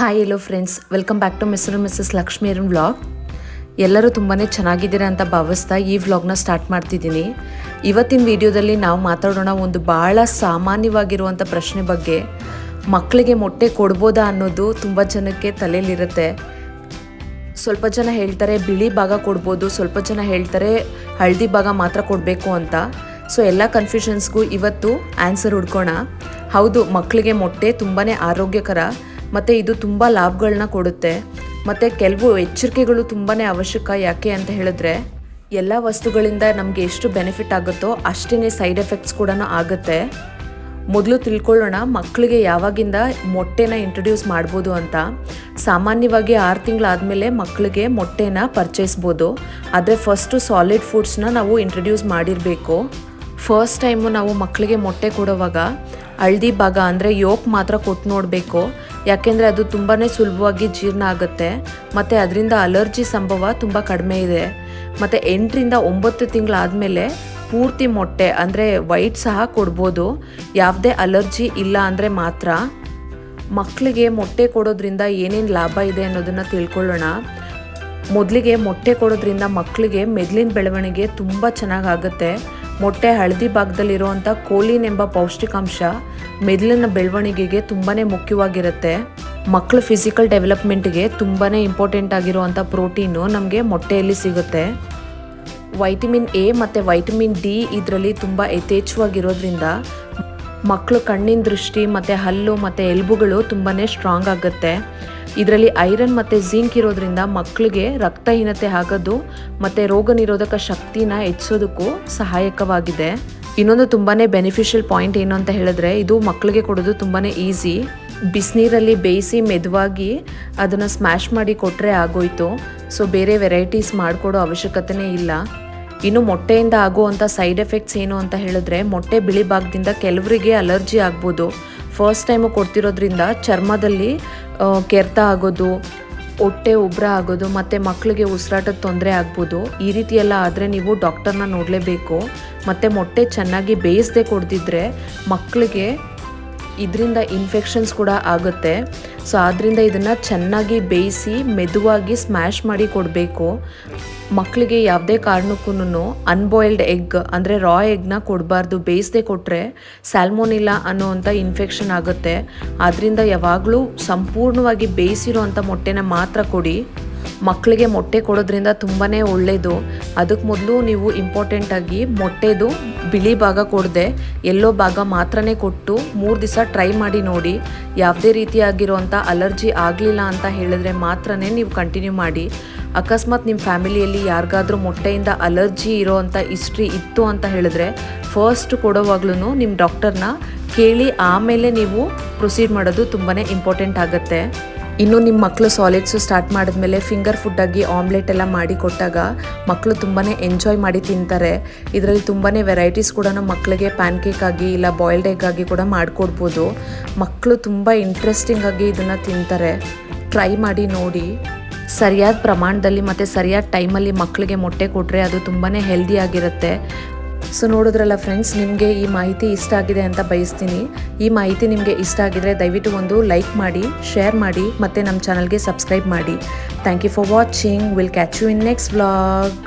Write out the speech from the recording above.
Hi hello friends welcome back to mister missus Lakshmiran vlog ಎಲ್ಲರೂ ತುಂಬಾ ಚೆನ್ನಾಗಿದ್ದೀರಾ ಅಂತ ಭಾವಿಸ್ತಾ ಈ ವ್ಲಾಗ್ನ ಸ್ಟಾರ್ಟ್ ಮಾಡ್ತಿದ್ದೀನಿ. ಇವತ್ತಿನ ವಿಡಿಯೋದಲ್ಲಿ ನಾವು ಮಾತಾಡೋಣ ಒಂದು ಭಾಳ ಸಾಮಾನ್ಯವಾಗಿರುವಂಥ ಪ್ರಶ್ನೆ ಬಗ್ಗೆ. ಮಕ್ಕಳಿಗೆ ಮೊಟ್ಟೆ ಕೊಡ್ಬೋದಾ ಅನ್ನೋದು ತುಂಬ ಜನಕ್ಕೆ ತಲೆಯಲ್ಲಿರುತ್ತೆ. ಸ್ವಲ್ಪ ಜನ ಹೇಳ್ತಾರೆ ಬಿಳಿ ಭಾಗ ಕೊಡ್ಬೋದು, ಸ್ವಲ್ಪ ಜನ ಹೇಳ್ತಾರೆ ಹಳದಿ ಭಾಗ ಮಾತ್ರ ಕೊಡಬೇಕು ಅಂತ. ಸೊ ಎಲ್ಲ ಕನ್ಫ್ಯೂಷನ್ಸ್ಗೂ ಇವತ್ತು ಆನ್ಸರ್ ಹುಡ್ಕೋಣ. ಹೌದು ಮಕ್ಕಳಿಗೆ ಮೊಟ್ಟೆ ತುಂಬಾ ಆರೋಗ್ಯಕರ. ಮತ್ತು ಇದು ತುಂಬ ಲಾಭಗಳನ್ನ ಕೊಡುತ್ತೆ. ಮತ್ತು ಕೆಲವು ಎಚ್ಚರಿಕೆಗಳು ತುಂಬಾ ಅವಶ್ಯಕ. ಯಾಕೆ ಅಂತ ಹೇಳಿದ್ರೆ, ಎಲ್ಲ ವಸ್ತುಗಳಿಂದ ನಮಗೆ ಎಷ್ಟು ಬೆನಿಫಿಟ್ ಆಗುತ್ತೋ ಅಷ್ಟೇ ಸೈಡ್ ಎಫೆಕ್ಟ್ಸ್ ಕೂಡ ಆಗುತ್ತೆ. ಮೊದಲು ತಿಳ್ಕೊಳ್ಳೋಣ ಮಕ್ಕಳಿಗೆ ಯಾವಾಗಿಂದ ಮೊಟ್ಟೆನ ಇಂಟ್ರೊಡ್ಯೂಸ್ ಮಾಡ್ಬೋದು ಅಂತ. ಸಾಮಾನ್ಯವಾಗಿ ಆರು ತಿಂಗಳಾದಮೇಲೆ ಮಕ್ಕಳಿಗೆ ಮೊಟ್ಟೆನ ಪರ್ಚೇಸ್ಬೋದು ಆದರೆ ಫಸ್ಟು ಸಾಲಿಡ್ ಫುಡ್ಸ್ನ ನಾವು ಇಂಟ್ರೊಡ್ಯೂಸ್ ಮಾಡಿರಬೇಕು. ಫಸ್ಟ್ ಟೈಮು ನಾವು ಮಕ್ಕಳಿಗೆ ಮೊಟ್ಟೆ ಕೊಡುವಾಗ, ಹಳ್ದಿ ಭಾಗ ಅಂದರೆ ಯೋಕ್ ಮಾತ್ರ ಕೊಟ್ಟು ನೋಡಬೇಕು. ಯಾಕೆಂದರೆ ಅದು ತುಂಬಾ ಸುಲಭವಾಗಿ ಜೀರ್ಣ ಆಗುತ್ತೆ. ಮತ್ತು ಅದರಿಂದ ಅಲರ್ಜಿ ಸಂಭವ ತುಂಬ ಕಡಿಮೆ ಇದೆ. ಮತ್ತು ಎಂಟರಿಂದ ಒಂಬತ್ತು ತಿಂಗಳಾದಮೇಲೆ ಪೂರ್ತಿ ಮೊಟ್ಟೆ, ಅಂದರೆ ವೈಟ್ ಸಹ ಕೊಡ್ಬೋದು. ಯಾವುದೇ ಅಲರ್ಜಿ ಇಲ್ಲ ಅಂದರೆ ಮಾತ್ರ. ಮಕ್ಕಳಿಗೆ ಮೊಟ್ಟೆ ಕೊಡೋದ್ರಿಂದ ಏನೇನು ಲಾಭ ಇದೆ ಅನ್ನೋದನ್ನು ತಿಳ್ಕೊಳ್ಳೋಣ. ಮೊದಲಿಗೆ ಮೊಟ್ಟೆ ಕೊಡೋದ್ರಿಂದ ಮಕ್ಕಳಿಗೆ ಮೆದುಳಿನ ಬೆಳವಣಿಗೆ ತುಂಬ ಚೆನ್ನಾಗಾಗುತ್ತೆ ಮೊಟ್ಟೆ ಹಳದಿ ಭಾಗದಲ್ಲಿರುವಂಥ ಕೋಲಿನ್ ಎಂಬ ಪೌಷ್ಟಿಕಾಂಶ ಮೆದುಳಿನ ಬೆಳವಣಿಗೆಗೆ ತುಂಬಾ ಮುಖ್ಯವಾಗಿರುತ್ತೆ. ಮಕ್ಕಳ ಫಿಸಿಕಲ್ ಡೆವಲಪ್ಮೆಂಟ್ಗೆ ತುಂಬಾ ಇಂಪಾರ್ಟೆಂಟ್ ಆಗಿರುವಂಥ ಪ್ರೋಟೀನು ನಮಗೆ ಮೊಟ್ಟೆಯಲ್ಲಿ ಸಿಗುತ್ತೆ. ವೈಟಮಿನ್ ಎ ಮತ್ತು ವೈಟಮಿನ್ ಡಿ ಇದರಲ್ಲಿ ತುಂಬ ಯಥೇಚ್ಛವಾಗಿರೋದ್ರಿಂದ ಮಕ್ಕಳು ಕಣ್ಣಿನ ದೃಷ್ಟಿ, ಮತ್ತು ಹಲ್ಲು, ಮತ್ತು ಎಲ್ಬುಗಳು ತುಂಬಾ ಸ್ಟ್ರಾಂಗ್ ಆಗುತ್ತೆ. ಇದರಲ್ಲಿ ಐರನ್ ಮತ್ತು ಜಿಂಕ್ ಇರೋದ್ರಿಂದ ಮಕ್ಕಳಿಗೆ ರಕ್ತಹೀನತೆ ಆಗೋದು, ಮತ್ತು ರೋಗ ನಿರೋಧಕ ಶಕ್ತಿನ ಹೆಚ್ಚೋದಕ್ಕೂ ಸಹಾಯಕವಾಗಿದೆ. ಇನ್ನೊಂದು ತುಂಬಾ ಬೆನಿಫಿಷಿಯಲ್ ಪಾಯಿಂಟ್ ಏನು ಅಂತ ಹೇಳಿದ್ರೆ, ಇದು ಮಕ್ಕಳಿಗೆ ಕೊಡೋದು ತುಂಬಾ ಈಸಿ ಬಿಸಿನೀರಲ್ಲಿ ಬೇಯಿಸಿ ಮೆದುವಾಗಿ ಅದನ್ನು ಸ್ಮ್ಯಾಶ್ ಮಾಡಿ ಕೊಟ್ಟರೆ ಆಗೋಯ್ತು. ಸೊ ಬೇರೆ ವೆರೈಟೀಸ್ ಮಾಡಿಕೊಡೋ ಅವಶ್ಯಕತೆನೇ ಇಲ್ಲ. ಇನ್ನು ಮೊಟ್ಟೆಯಿಂದ ಆಗುವಂಥ ಸೈಡ್ ಎಫೆಕ್ಟ್ಸ್ ಏನು ಅಂತ ಹೇಳಿದ್ರೆ, ಮೊಟ್ಟೆ ಬಿಳಿ ಭಾಗದಿಂದ ಕೆಲವರಿಗೆ ಅಲರ್ಜಿ ಆಗ್ಬೋದು. ಫಸ್ಟ್ ಟೈಮು ಕೊಡ್ತಿರೋದ್ರಿಂದ ಚರ್ಮದಲ್ಲಿ ಕೆರೆತ ಆಗೋದು, ಹೊಟ್ಟೆ ಉಬ್ರ ಆಗೋದು, ಮತ್ತು ಮಕ್ಕಳಿಗೆ ಉಸಿರಾಟದ ತೊಂದರೆ ಆಗ್ಬೋದು. ಈ ರೀತಿ ಎಲ್ಲ ಆದರೆ ನೀವು ಡಾಕ್ಟರ್ನ ನೋಡಲೇಬೇಕು. ಮತ್ತು ಮೊಟ್ಟೆ ಚೆನ್ನಾಗಿ ಬೇಯಿಸದೆ ಕೊಡ್ದಿದ್ರೆ ಮಕ್ಕಳಿಗೆ ಇದರಿಂದ ಇನ್ಫೆಕ್ಷನ್ಸ್ ಕೂಡ ಆಗುತ್ತೆ. ಸೊ ಆದ್ದರಿಂದ ಇದನ್ನು ಚೆನ್ನಾಗಿ ಬೇಯಿಸಿ, ಮೆದುವಾಗಿ ಸ್ಮ್ಯಾಶ್ ಮಾಡಿ ಕೊಡಬೇಕು. ಮಕ್ಕಳಿಗೆ ಯಾವುದೇ ಕಾರಣಕ್ಕೂ ಅನ್ಬಾಯ್ಲ್ಡ್ ಎಗ್ ಅಂದರೆ ರಾ ಎಗ್ನ ಕೊಡಬಾರ್ದು. ಬೇಯಿಸದೆ ಕೊಟ್ಟರೆ ಸ್ಯಾಲ್ಮೋನಿಲ್ಲ ಅನ್ನೋವಂಥ ಇನ್ಫೆಕ್ಷನ್ ಆಗುತ್ತೆ. ಆದ್ದರಿಂದ ಯಾವಾಗಲೂ ಸಂಪೂರ್ಣವಾಗಿ ಬೇಯಿಸಿರೋ ಮೊಟ್ಟೆನ ಮಾತ್ರ ಕೊಡಿ. ಮಕ್ಕಳಿಗೆ ಮೊಟ್ಟೆ ಕೊಡೋದ್ರಿಂದ ತುಂಬಾ ಒಳ್ಳೆಯದು ಅದಕ್ಕೆ ಮೊದಲು ನೀವು ಇಂಪಾರ್ಟೆಂಟಾಗಿ ಮೊಟ್ಟೆದು ಬಿಳಿ ಭಾಗ ಕೊಡದೆ ಎಲ್ಲೋ ಭಾಗ ಮಾತ್ರನೇ ಕೊಟ್ಟು ಮೂರು ದಿವಸ ಟ್ರೈ ಮಾಡಿ ನೋಡಿ. ಯಾವುದೇ ರೀತಿಯಾಗಿರುವಂಥ ಅಲರ್ಜಿ ಆಗಲಿಲ್ಲ ಅಂತ ಹೇಳಿದ್ರೆ ಮಾತ್ರನೇ ನೀವು ಕಂಟಿನ್ಯೂ ಮಾಡಿ. ಅಕಸ್ಮಾತ್ ನಿಮ್ಮ ಫ್ಯಾಮಿಲಿಯಲ್ಲಿ ಯಾರಿಗಾದರೂ ಮೊಟ್ಟೆಯಿಂದ ಅಲರ್ಜಿ ಇರೋವಂಥ ಹಿಸ್ಟ್ರಿ ಇತ್ತು ಅಂತ ಹೇಳಿದ್ರೆ ಫಸ್ಟ್ ಕೊಡೋವಾಗ್ಲೂ ನಿಮ್ಮ ಡಾಕ್ಟರ್ನ ಕೇಳಿ ಆಮೇಲೆ ನೀವು ಪ್ರೊಸೀಡ್ ಮಾಡೋದು ತುಂಬಾ ಇಂಪಾರ್ಟೆಂಟ್ ಆಗುತ್ತೆ. ಇನ್ನು ನಿಮ್ಮ ಮಕ್ಕಳು ಸಾಲಿಡ್ಸು ಸ್ಟಾರ್ಟ್ ಮಾಡಿದ್ಮೇಲೆ ಫಿಂಗರ್ ಫುಡ್ಡಾಗಿ ಆಮ್ಲೆಟ್ ಎಲ್ಲ ಮಾಡಿ ಕೊಟ್ಟಾಗ ಮಕ್ಕಳು ತುಂಬಾ ಎಂಜಾಯ್ ಮಾಡಿ ತಿಂತಾರೆ. ಇದರಲ್ಲಿ ತುಂಬಾ ವೆರೈಟೀಸ್ ಕೂಡ ಮಕ್ಕಳಿಗೆ ಪ್ಯಾನ್ ಕೇಕ್ ಆಗಿ ಇಲ್ಲ ಬಾಯ್ಲ್ಡ್ ಎಗ್ ಆಗಿ ಕೂಡ ಮಾಡಿಕೊಡ್ಬೋದು. ಮಕ್ಕಳು ತುಂಬ ಇಂಟ್ರೆಸ್ಟಿಂಗ್ ಆಗಿ ಇದನ್ನು ತಿಂತಾರೆ. ಟ್ರೈ ಮಾಡಿ ನೋಡಿ. ಸರಿಯಾದ ಪ್ರಮಾಣದಲ್ಲಿ ಮತ್ತು ಸರಿಯಾದ ಟೈಮಲ್ಲಿ ಮಕ್ಕಳಿಗೆ ಮೊಟ್ಟೆ ಕೊಟ್ಟರೆ ಅದು ತುಂಬಾ ಹೆಲ್ದಿ ಆಗಿರುತ್ತೆ. ಸೊ ನೋಡಿದ್ರಲ್ಲ ಫ್ರೆಂಡ್ಸ್ ನಿಮಗೆ ಈ ಮಾಹಿತಿ ಇಷ್ಟ ಆಗಿದೆ ಅಂತ ಬಯಸ್ತೀನಿ. ಈ ಮಾಹಿತಿ ನಿಮಗೆ ಇಷ್ಟ ಆಗಿದ್ರೆ ದಯವಿಟ್ಟು ಒಂದು ಲೈಕ್ ಮಾಡಿ ಶೇರ್ ಮಾಡಿ, ಮತ್ತು ನಮ್ಮ ಚಾನಲ್ಗೆ ಸಬ್ಸ್ಕ್ರೈಬ್ ಮಾಡಿ. Thank you for watching will catch you in next vlog